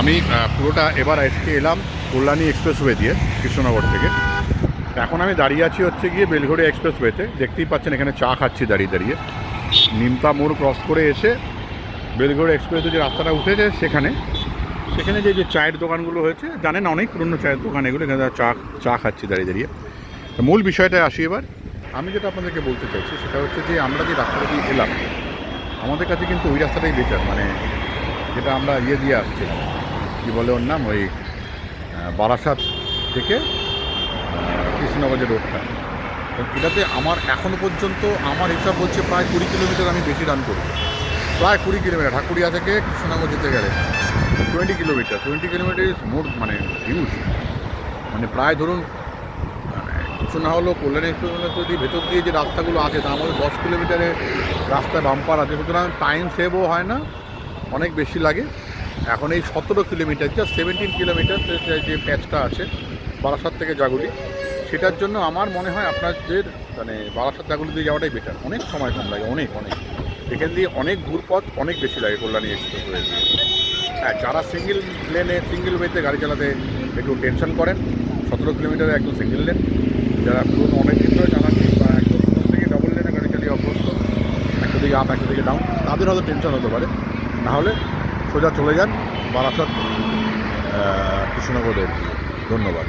আমি পুরোটা এবার আজকে এলাম কল্যাণী এক্সপ্রেসওয়ে দিয়ে কৃষ্ণনগর থেকে। এখন আমি দাঁড়িয়ে আছি হচ্ছে গিয়ে বেলঘড়ি এক্সপ্রেসওয়েতে দেখতেই পাচ্ছেন এখানে চা খাচ্ছি দাঁড়িয়ে দাঁড়িয়ে। নিমতা মোড় ক্রস করে এসে বেলঘড়ি এক্সপ্রেসে যে রাস্তাটা উঠেছে সেখানে সেখানে যে যে চায়ের দোকানগুলো হয়েছে, জানেন অনেক পুরনো চায়ের দোকান এগুলো, এখানে চা চা খাচ্ছি দাঁড়িয়ে দাঁড়িয়ে। মূল বিষয়টায় আসি এবার। আমি যেটা আপনাদেরকে বলতে চাইছি সেটা হচ্ছে যে, আমরা যে রাস্তাটা দিয়ে এলাম, আমাদের কাছে কিন্তু ওই রাস্তাটাই বেটার মানে যেটা আমরা ইয়ে দিয়ে আসছিলাম। কী বলে ওর নাম? ওই বারাসাত থেকে যে রোডটা। এটাতে আমার এখনও পর্যন্ত আমার হিসাব বলছে প্রায় কুড়ি কিলোমিটার আমি বেশি রান করি। প্রায় কুড়ি কিলোমিটার ঠাকুরিয়া থেকে কৃষ্ণনগর যেতে গেলে twenty kilometre. Twenty kilometre is more মানে হিউজ মানে প্রায় ধরুন কিছু না হলেও কল্যাণী এক্সপ্রেস যদি ভেতর দিয়ে যে রাস্তাগুলো আছে তার মধ্যে দশ কিলোমিটারের রাস্তায় বাম্পার আছে। সুতরাং টাইম সেভও হয় না, অনেক বেশি লাগে। এখন এই সতেরো কিলোমিটার জাস্ট সেভেন্টিন কিলোমিটার যে প্যাচটা আছে, বারাসাত থেকে জাগুলি, সেটার জন্য আমার মনে হয় আপনাদের মানে বারাসাত জাগুলি দিয়ে যাওয়াটাই বেটার অনেক সময় কম লাগে, অনেক অনেক। এখান দিয়ে অনেক ঘুরপথ, অনেক বেশি লাগে কল্যাণী এক্সপ্রেস হয়ে হ্যাঁ যারা সিঙ্গেল লেনে সিঙ্গেল ওয়েতে গাড়ি চালাতে একটু টেনশন করেন, সতেরো কিলোমিটারে একদম সিঙ্গেল লেন যারা পুরোনো অনেক দিন ধরে বা একদম থেকে ডবল লেনে গাড়ি চালিয়ে অভ্যস্ত, একটা দিকে আপ একটা দিকে ডাউন তাদের হয়তো টেনশন হতে পারে। নাহলে সোজা চলে যান বারাসাত আহ, কৃষ্ণনগরের ধন্যবাদ।